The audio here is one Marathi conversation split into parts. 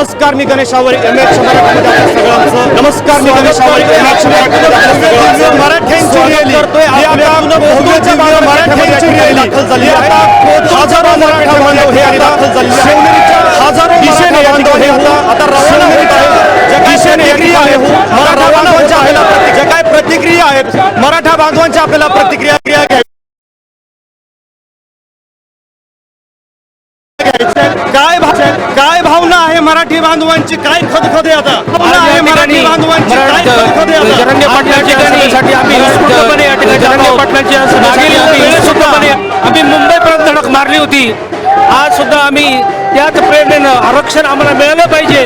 नमस्कार मी गणेश आवळे एम एच मराठीमध्ये आपल्या सगळ्यांचं. नमस्कार मी गणेश आवळे एम एच मराठीमध्ये आपल्या सगळ्यांचं. मराठ्यांची रॅली. करतोय. ही आता मराठ्यांची रॅली. दाखल झाली आहे हजारो मराठा बांधव हे आता शिवनेरीच्या हजारो दिशेने बांधव हे आता आता रवाना होत आहे. दिशेने क्रिया आहे मराठा बांधवांच्या ज्या काय प्रतिक्रिया आहेत मराठा बांधवांच्या आपल्याला प्रतिक्रिया मराठी बांधवांची काय खदखद आता? मराठी बांधवांची काय खदखद आम्ही मुंबईपर्यंत धडक मारली होती. आज सुद्धा आम्ही त्याच प्रेरणेनं आरक्षण आम्हाला मिळालं पाहिजे.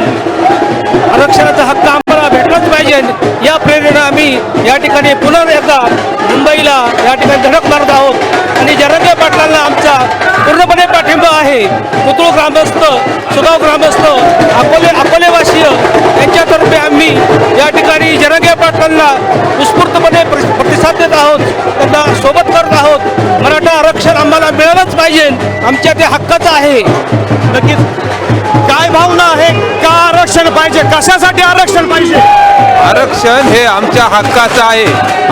आरक्षणाचा हक्क आम्हाला भेटलाच पाहिजे. या प्रेरणेनं आम्ही या ठिकाणी पुन्हा एकदा मुंबईला या ठिकाणी धडक मारत आहोत. आणि जरंगे पाटलांना आमचा ग्रामस्थ सुगाव ग्रामस्थ अकोले अकोलेवासीय यांच्यातर्फे आम्ही या ठिकाणी जरंगे पाटलांना उत्स्फूर्तपणे प्र- प्रतिसाद देत आहोत. त्यांना सोबत करत आहोत. मराठा आरक्षण आम्हाला मिळालंच पाहिजे. आमच्या ते हक्काचं आहे. नक्कीच काय भावना आहे? का आरक्षण पाहिजे? कशासाठी आरक्षण पाहिजे? आरक्षण हे आमच्या हक्काचं आहे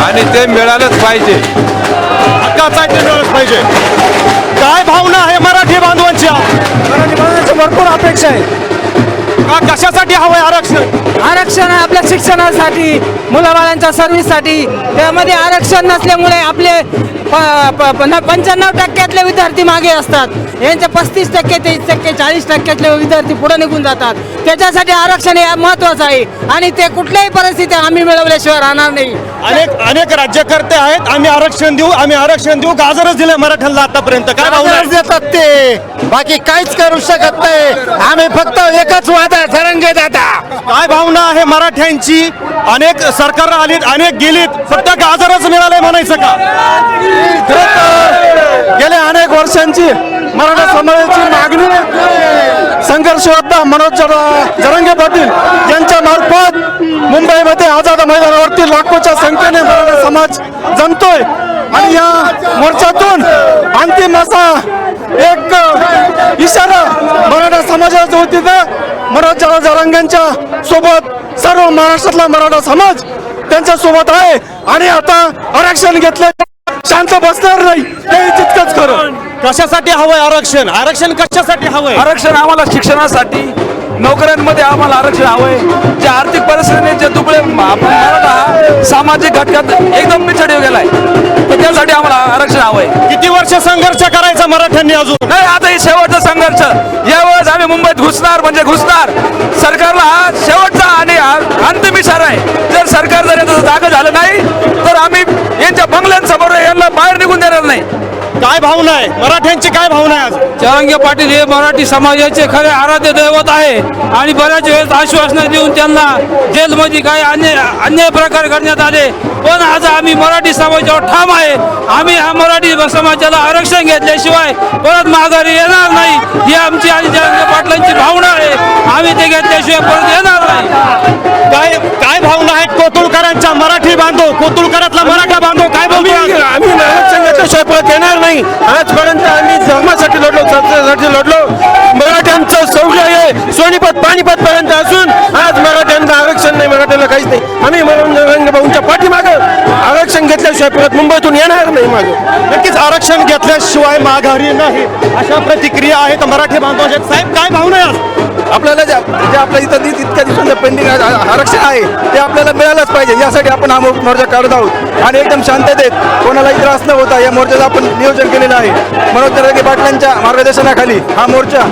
आणि ते मिळालंच पाहिजे. हक्काचा आहे ते मिळालंच पाहिजे. काय भावना आहे मराठी बांधवांच्या? मराठी बांधवांची भरपूर अपेक्षा आहे का कशासाठी हवंय आरक्षण? आरक्षण आपल्या शिक्षणासाठी मुलाबाळांच्या सर्व्हिससाठी. त्यामध्ये आरक्षण नसल्यामुळे आपले पंच्याण्णव टक्क्यातले विद्यार्थी मागे असतात. यांचे पस्तीस टक्के तेवीस टक्के चाळीस टक्क्यातले विद्यार्थी पुढे निघून जातात. त्याच्यासाठी आरक्षण हे महत्वाचं आहे. आणि ते कुठल्याही परिस्थितीत आम्ही मिळवल्याशिवाय राहणार नाही. अनेक अनेक राज्यकर्ते आहेत आम्ही आरक्षण देऊ आम्ही आरक्षण देऊ गाजरच दिले मराठ्यांना आतापर्यंत. काय? देतात ते. बाकी काहीच करू शकत नाही. आम्ही फक्त एकच वाद आहे सरंगे दादा. काय भावना आहे मराठ्यांची? अनेक सरकार आलीत अनेक गेलीत फक्त गाजरच मिळालंय म्हणायचं का? गेल्या अनेक वर्षांची मराठा समाजाची मागणी मनोज जर- जरांगे पाटील यांच्या मार्फत मुंबईमध्ये आझाद मैदानावरती लाखोच्या संख्येने मराठा समाज जमतोय. आणि या मोर्चातून अंतिम असा एक इशारा मराठा समाजाच्या वतीनं मनोज जरा जरांगेंच्या सोबत सर्व महाराष्ट्रातला मराठा समाज त्यांच्यासोबत आहे. आणि आता आरक्षण घेतलं. शांत बसणार नाही. हे तितकंच खरं. कशासाठी हवंय आरक्षण? आरक्षण कशासाठी हवंय? आरक्षण आम्हाला शिक्षणासाठी नोकऱ्यांमध्ये आम्हाला आरक्षण हवंय. जे आर्थिक परिस्थितीने जे दुबळे मराठा सामाजिक घटकात एकदम पिछडी गेलाय. तर त्यासाठी आम्हाला आरक्षण हवंय. किती वर्ष संघर्ष करायचा मराठ्यांनी अजून? नाही आता हे शेवटचा संघर्ष. यावेळेस आम्ही मुंबईत घुसणार म्हणजे घुसणार. सरकारला हा शेवटचा आणि अंतिम इशारा आहे. जर सरकार जर याचं जागा झालं नाही तर आम्ही यांच्या बंगल्यांसमोर यांना बाहेर निघून देणार नाही. काय भावना आहे? मराठ्यांची काय भावना आहे आज? चरंगे पाटील हे मराठी समाजाचे खरे आराध्य दैवत आहे आणि बऱ्याच वेळेस आश्वासनं देऊन त्यांना जेलमध्ये काही अन्याय अन्याय प्रकार करण्यात आले. पण आज आम्ही मराठी समाजावर ठाम आहे. आम्ही हा मराठी समाजाला आरक्षण घेतल्याशिवाय परत माघारी येणार नाही. ही आमची आणि जरंगे पाटलांची भावना आहे. आम्ही ते घेतल्याशिवाय परत येणार नाही. काय काय भावना आहेत? कोतुळकरांच्या मराठी बांधव कोतुळकरातला मराठा बांधव काय भावना आहे? आम्ही आरक्षण घेतल्याशिवाय परत येणार नाही? आजपर्यंत आम्ही धर्मासाठी लढलो संस्थेसाठी लढलो. मराठ्यांचं सौर्य सोनीपत पाणीपत पर्यंत असून आज मराठ्यांना आरक्षण नाही मराठ्यांना काहीच नाही. आम्ही मनोरंजन भाऊंच्या पाठी घेतल्याशिवाय परत मुंबईतून येणार नाही माझं. नक्कीच आरक्षण घेतल्याशिवाय माघारी नाही. अशा प्रतिक्रिया आहेत मराठी बांधवाच्या. साहेब काय भावना आहे आपल्याला ज्या जे आपल्या इथं इतक्या दिवसांचं पेंडिंग आरक्षण आहे ते आपल्याला मिळालंच पाहिजे. यासाठी आपण हा मोर्चा काढत आहोत. आणि एकदम शांततेत कोणालाही त्रास न होता या मोर्चाचं आपण नियोजन केलेलं आहे. मनोज तरगे पाटलांच्या मार्गदर्शनाखाली हा मोर्चा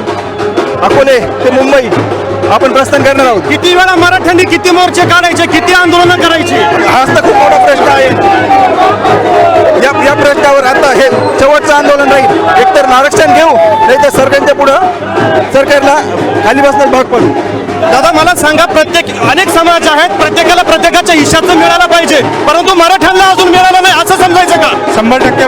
अकोले ते मुंबई आपण प्रस्थान करणार आहोत. किती वेळा मराठ्यांनी किती मोर्चे काढायचे किती आंदोलनं करायची? हाच तर खूप मोठा प्रश्न आहे. या या प्रश्नावर आता हे शेवटचं आंदोलन राहील. एकतर आरक्षण घेऊ नाही तर सरकारच्या पुढं सरकारला खाली बसण्यास भाग पडू. दादा मला सांगा प्रत्येक अनेक समाज आहेत प्रत्येकाला प्रत्येकाच्या हिशाचं मिळायला पाहिजे. परंतु मराठ्यांना अजून मिळालं नाही असं समजायचं का? शंभर टक्के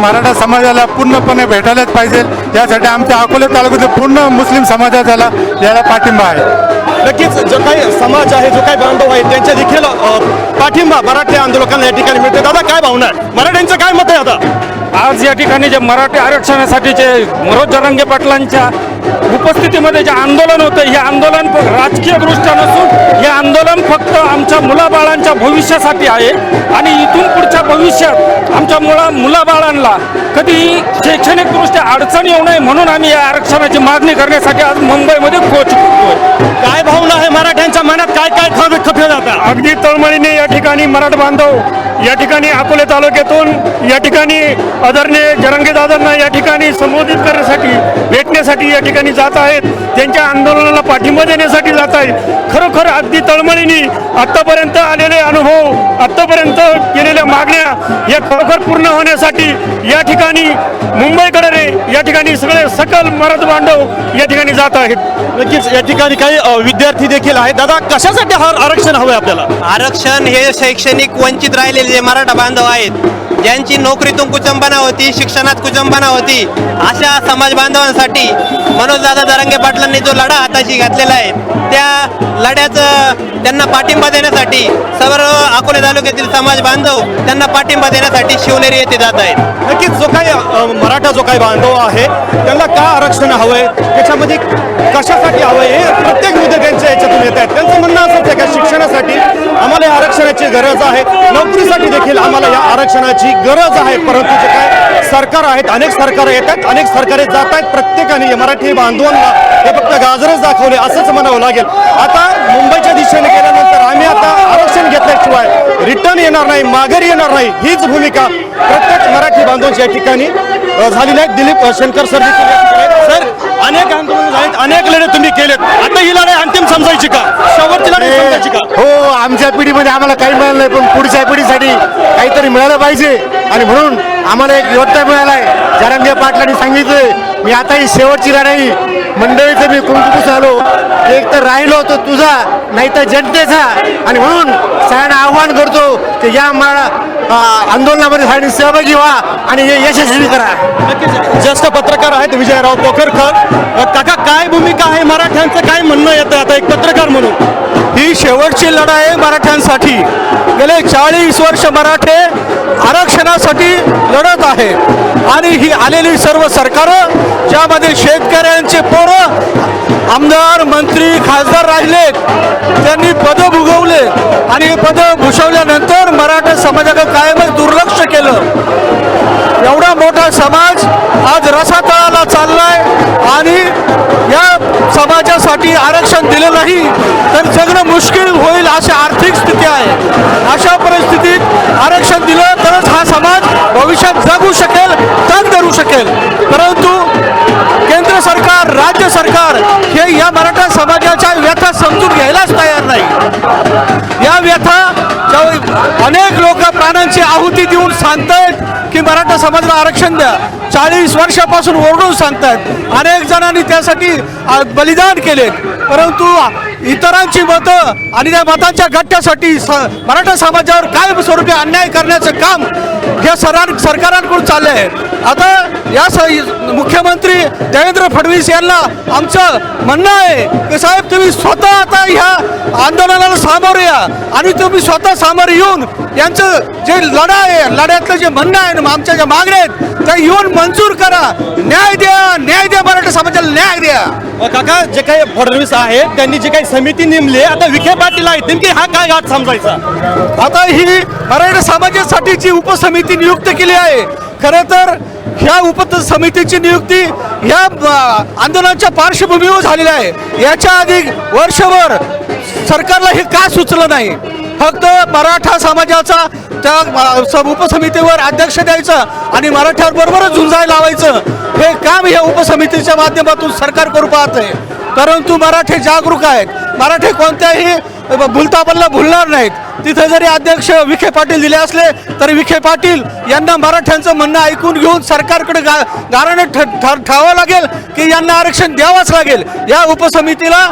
मराठा समाजाला पूर्णपणे भेटायलाच पाहिजे. यासाठी आमच्या अकोले तालुक्यातील पूर्ण मुस्लिम समाजाला याला पाठिंबा आहे. नक्कीच जो काही समाज आहे जो काही बांधव आहे त्यांच्या देखील पाठिंबा मराठी आंदोलकांना या ठिकाणी मिळते दादा काय भावना आहे? मराठ्यांचं काय मत आहे आता? आज या ठिकाणी जे मराठी आरक्षणासाठीचे मनोज जरंगे पाटलांच्या उपस्थितीमध्ये जे आंदोलन होतं हे आंदोलन राजकीय दृष्ट्या नसून हे आंदोलन फक्त आमच्या मुलाबाळांच्या भविष्यासाठी आहे आणि इथून पुढच्या भविष्यात आमच्या मुला मुलाबाळांना कधीही शैक्षणिकदृष्ट्या अडचण येऊ नये म्हणून आम्ही या आरक्षणाची मागणी करण्यासाठी आज मुंबईमध्ये पोहोचतोय काय भावना आहे मराठ्यांच्या मनात? काय काय खवे खपे जातात? अगदी तळमळीने या ठिकाणी मराठ बांधव या ठिकाणी अकोले तालुक्यातून या ठिकाणी आदरणीय जरंगे दादांना या ठिकाणी संबोधित करण्यासाठी भेटण्यासाठी या ठिकाणी जात आहेत. त्यांच्या आंदोलनाला पाठिंबा देण्यासाठी जात आहेत. खरोखर अगदी तळमळीने आत्तापर्यंत आलेले अनुभव आत्तापर्यंत केलेल्या मागण्या या खरोखर पूर्ण होण्यासाठी या ठिकाणी मुंबईकडे रे या ठिकाणी सगळे सकल मराठ बांधव या ठिकाणी जात आहेत. नक्कीच या ठिकाणी काही विद्यार्थी देखील आहेत. दादा कशासाठी हा आरक्षण हवंय आपल्याला? आरक्षण हे शैक्षणिक वंचित राहिलेले जे मराठा बांधव आहेत ज्यांची नोकरीतून कुचंबना होती शिक्षणात कुचंबना होती अशा समाज बांधवांसाठी मनोजदादा दरंगे पाटलांनी जो लढा हाताशी घातलेला आहे त्या लढ्याचं त्यांना पाठिंबा देण्यासाठी सर्व अकोले तालुक्यातील समाज बांधव त्यांना पाठिंबा देण्यासाठी शिवनेरी येथे जात आहेत. नक्कीच जो काही मराठा जो काही बांधव आहे त्यांना का आरक्षण हवंय? त्याच्यामध्ये कशासाठी हवंय? हे प्रत्येक मुद्दे त्यांच्या याच्यातून येत आहेत. त्यांचं म्हणणं असंच आहे का शिक्षणासाठी आम्हाला या आरक्षणाची गरज आहे. नोकरीसाठी देखील आम्हाला या आरक्षणाची गरज आहे. परंतु जे काय सरकार आहेत अनेक सरकार येतात अनेक सरकारे जात आहेत. प्रत्येकाने या मराठी बांधवांना हे फक्त गाजरच दाखवले असंच म्हणावं लागेल. आता मुंबईच्या दिशेने गेल्यानंतर आम्ही आता आरक्षण घेतल्याशिवाय रिटर्न येणार नाही माघारी येणार नाही. हीच भूमिका प्रत्येक बांधवांच्या या ठिकाणी झालेली आहे दिलीप शंकर सर. सर अनेक आंदोलन आहेत अनेक लढे तुम्ही केलेत. आता ही लढाई अंतिम समजायची का? शेवटची लढाई समजायची का? हो आमच्या पिढीमध्ये आम्हाला काही मिळालं नाही पण पुढच्या पिढीसाठी काहीतरी मिळालं पाहिजे. आणि म्हणून आम्हाला एक योद्धा मिळाला आहे जरांगे पाटलांनी सांगितलंय मी आता ही शेवटची लढाई मंडळीचं मी कुंकुपूस आलो एक तर राहिलो होतो तुझा नाही तर जनतेचा. आणि म्हणून सगळ्यांना आव्हान करतो की या आ, आंदोलनामध्ये सगळ्यांनी सहभागी व्हा आणि हे यशस्वी करा. नक्कीच ज्येष्ठ पत्रकार आहेत विजयराव पोखरकर काका काय भूमिका आहे मराठ्यांचं? काय म्हणणं येतं आता एक पत्रकार म्हणून? ही शेवटची लढाई आहे मराठ्यांसाठी. गेले चाळीस वर्ष मराठे आरक्षणासाठी लढत आहे. आणि ही आलेली सर्व सरकारं ज्यामध्ये शेतकऱ्यांचे पोरं आमदार मंत्री खासदार राहिलेत त्यांनी पदं भुगवले. आणि हे पदं भूषवल्यानंतर आज रसातळाला चाललाय आणि या समाजासाठी आरक्षण दिलं नाही तर जगणं मुश्किल होईल अशी आर्थिक स्थिती आहे. अशा परिस्थितीत आरक्षण दिलं तरच हा समाज भविष्यात जगू शकेल तग धरू शकेल. परंतु केंद्र सरकार राज्य सरकार हे या मराठा समाजाच्या व्यथा समजून घ्यायलाच तयार नाही. या व्यथा अनेक लोक प्राणांची आहुती देऊन सांगतायत की मराठा समाजाला आरक्षण द्या. चाळीस वर्षापासून ओरडून सांगतायत. अनेक जणांनी त्यासाठी बलिदान केले परंतु इतरांची मतं आणि त्या मतांच्या गट्ट्यासाठी स- मराठा समाजावर काय स्वरूपी अन्याय करण्याचं काम या सरां सरकारांकडून चाललं आहे आता या स मुख्यमंत्री देवेंद्र फडणवीस यांना आमचं म्हणणं आहे की साहेब तुम्ही स्वतः आता ह्या आंदोलनाला सामोरं या आणि तुम्ही स्वतः सामोरं येऊन यांचं जे लढा आहे लढ्यातलं जे म्हणणं आहे ना आमच्या ज्या मागण्या आहेत त्या येऊन मंजूर करा. न्याय द्या न्याय द्या मराठा समाजाला न्याय द्या. काका जे काही फडणवीस आहेत त्यांनी जी काही समिती नेमली आहे, आता विखे पाटील आहेत. नेमकी हा काय घाट समजायचा? आता ही मराठा समाजासाठी जी उपसमिती नियुक्त केली आहे. खरं तर ह्या उप समितीची नियुक्ती ह्या आंदोलनाच्या पार्श्वभूमीवर झालेली आहे. याच्या आधी वर्षभर सरकारला हे का सुचलं नाही? फक्त मराठा समाजाचा त्या उपसमितीवर अध्यक्ष द्यायचं आणि मराठ्यांबरोबरच झुंजाय लावायचं. हे काम या उपसमितीच्या माध्यमातून सरकार करू पाहत आहे परंतु मराठे जागरूक आहेत. मराठे कोणत्याही भुलताबल्ला भुलणार नाहीत. तिथे जरी अध्यक्ष विखे पाटील दिले असले तरी विखे पाटील यांना मराठ्यांचं म्हणणं ऐकून घेऊन सरकारकडे गा गाराने ठ लागेल की यांना आरक्षण द्यावंच लागेल. या उपसमितीला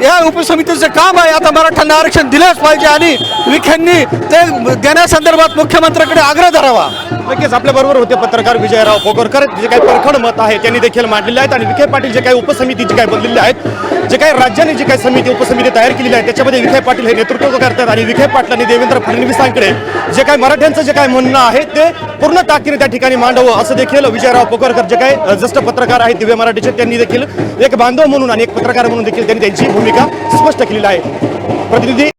या उपसमितीचं काम आहे. आता मराठ्यांना आरक्षण दिलंच पाहिजे आणि विखेंनी ते देण्यासंदर्भात मुख्यमंत्र्यांकडे आग्रह धरावा. नक्कीच आपल्या बरोबर होते पत्रकार विजयराव पोकरकर जे काही परखड मत आहे त्यांनी देखील मांडलेले आहेत. आणि विखे पाटील जे काही उपसमितीचे काही बनलेले आहेत जे काही राज्याने जी काही समिती उपसमिती तयार केलेली आहे त्याच्यामध्ये विखे पाटील हे नेतृत्व करतात आणि विखे आणि देवेंद्र फडणवीसांकडे जे काही मराठ्यांचं जे काही म्हणणं आहे ते पूर्ण ताकदीने त्या ठिकाणी मांडवं असं देखील विजयराव पोकरकर जे काही ज्येष्ठ पत्रकार आहेत दिव्य मराठीचे त्यांनी देखील एक बांधव म्हणून आणि एक पत्रकार म्हणून देखील त्यांनी त्यांची भूमिका स्पष्ट केलेली आहे. प्रतिनिधी